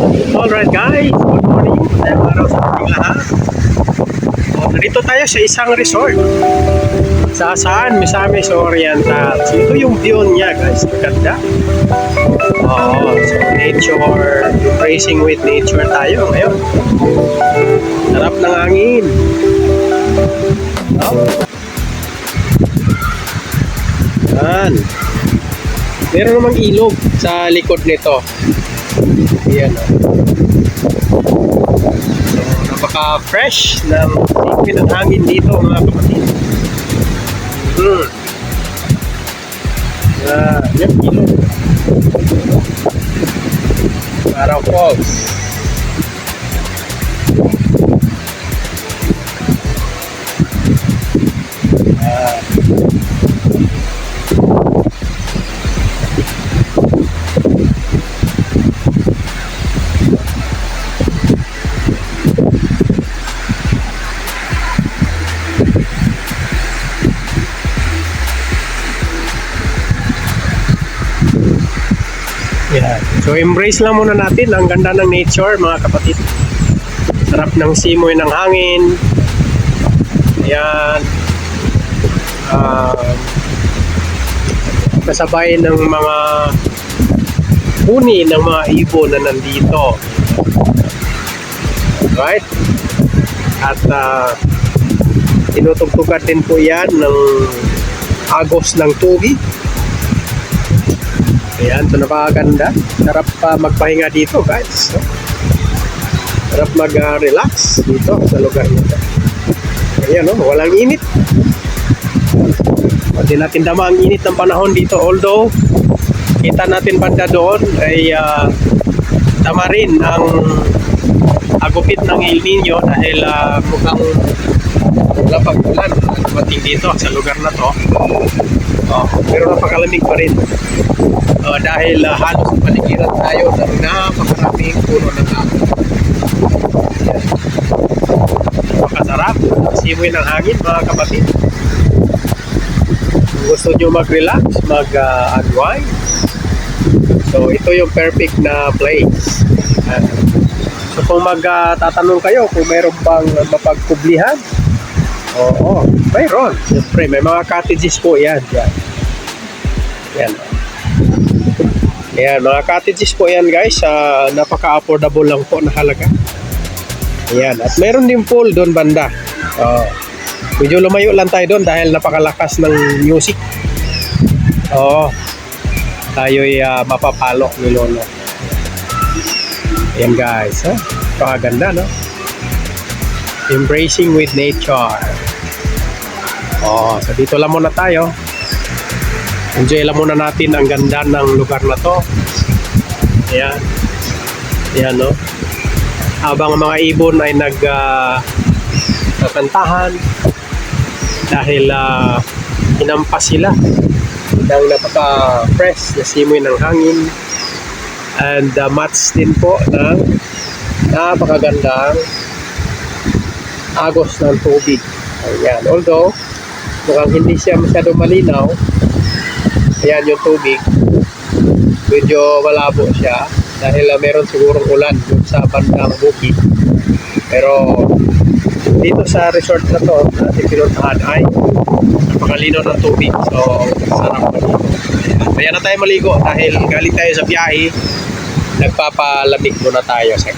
Alright guys, good morning. Magandang araw sa ating lahat. O, nandito tayo sa isang resort. Sa saan? Misamis Oriental. So, ito yung view niya guys. Maganda. Oo, so nature, embracing with nature tayo ngayon. Sarap ng hangin. Oh. Yan. Meron namang ilog sa likod nito. Yan. So, napaka-fresh ng sipin ng hangin dito mga kapatid. Hmm. Ah, yan, ilog. Parang falls. Ah. Yan. So embrace lang muna natin ang ganda ng nature mga kapatid. Sarap ng simoy ng hangin. Yan. Ah, kasabay ng mga huni ng mga ibon na nandito. Right? At uh, tinutugtugan din po yan ng agos ng tubig. Ayan, ito napakaganda. Sarap pa magpahinga dito, guys. No? Sarap mag-relax dito sa lugar nito. Ayan, no? walang init. Pwede natin dama ang init ng panahon dito. Although, kita natin banda doon ay uh, tama rin ang agupit ng El Nino dahil uh, mukhang lapag ulan ang dumating dito sa lugar na to. Oh, pero napakalamig pa rin. Uh, dahil uh, halos paligiran tayo ng napakaraming puno ng tao. Napakasarap. Simoy ng hangin mga kapatid. Kung gusto nyo mag-relax, mag-unwind. so ito yung perfect na place. Uh, so kung magtatanong kayo kung mayroon bang mapagkublihan, oo, mayroon. Siyempre, may mga cottages po yan. Yan. Yan. Ayan, mga cottages po yan guys. Uh, napaka-affordable lang po na halaga. Ayan, at meron din pool doon banda. Uh, medyo lumayo lang tayo doon dahil napakalakas ng music. Oo. tayo'y uh, mapapalo ni Lolo. Ayan guys. Ha? Napakaganda, no? Embracing with nature. Oh, so dito lang muna tayo. Enjoy lang muna natin ang ganda ng lugar na to. Ayan. Ayan, no? Habang ang mga ibon ay nag uh, dahil uh, hinampas sila ng napaka-fresh na simoy ng hangin and uh, match din po ng napakagandang agos ng tubig. Ayan. Although, mukhang hindi siya masyado malinaw, Ayan yung tubig. Medyo malabo siya dahil uh, meron sigurong ulan dun sa bandang bukid. Pero dito sa resort na to na pinuntahan ay napakalino ng tubig. So, sarap maligo. Kaya na tayo maligo dahil galing tayo sa biyahe. Nagpapalamig muna tayo sa.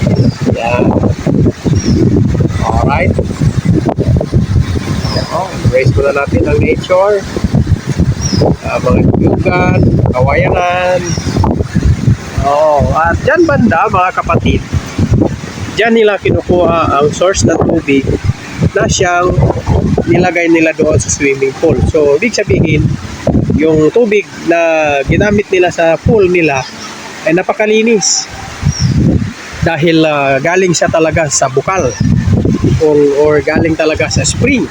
Ayan. Alright. Oh, embrace muna natin ang nature uh, mga tugan, kawayanan. Oh, at dyan banda mga kapatid, dyan nila kinukuha ang source ng tubig na siyang nilagay nila doon sa swimming pool. So, ibig sabihin, yung tubig na ginamit nila sa pool nila ay napakalinis. Dahil uh, galing siya talaga sa bukal or, or galing talaga sa spring.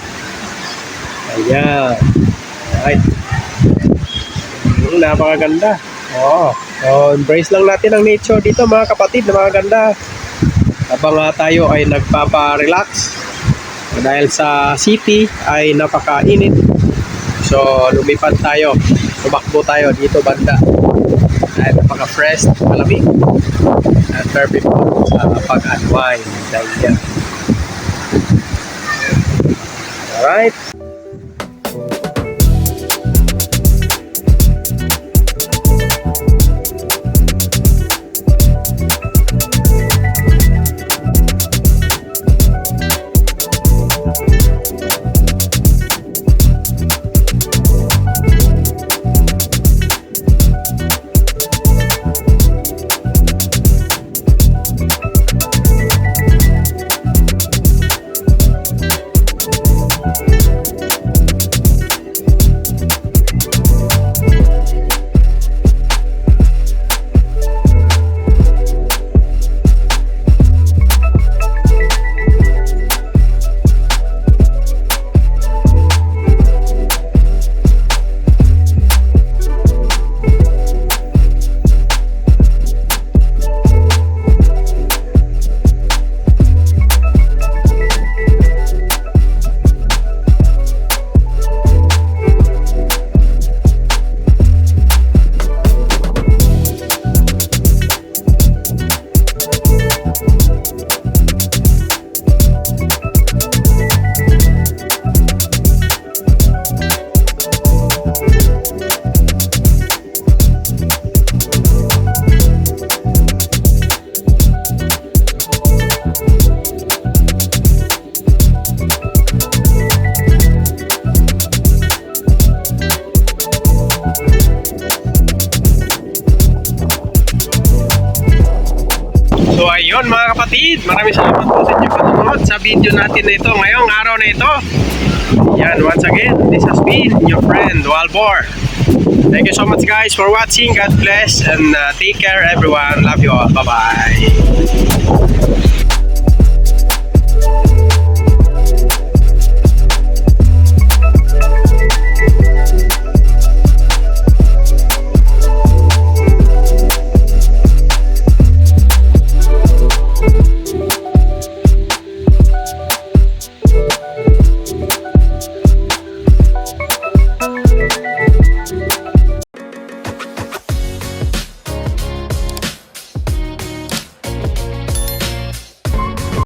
Ayan. Alright. Mm, napakaganda. Oo. So, embrace lang natin ang nature dito mga kapatid na mga ganda. Habang uh, tayo ay nagpapa-relax. Dahil sa city ay napakainit. So, lumipad tayo. Tumakbo tayo dito banda. Dahil napaka-fresh, malamig. At perfect sa pag-unwind dahil yan. Alright. Kapatid, maraming salamat po sa inyong panonood sa video natin na ito ngayong araw na ito. Yan, once again, this has been your friend Walbor. Thank you so much guys for watching. God bless and uh, take care everyone. Love you all. Bye-bye.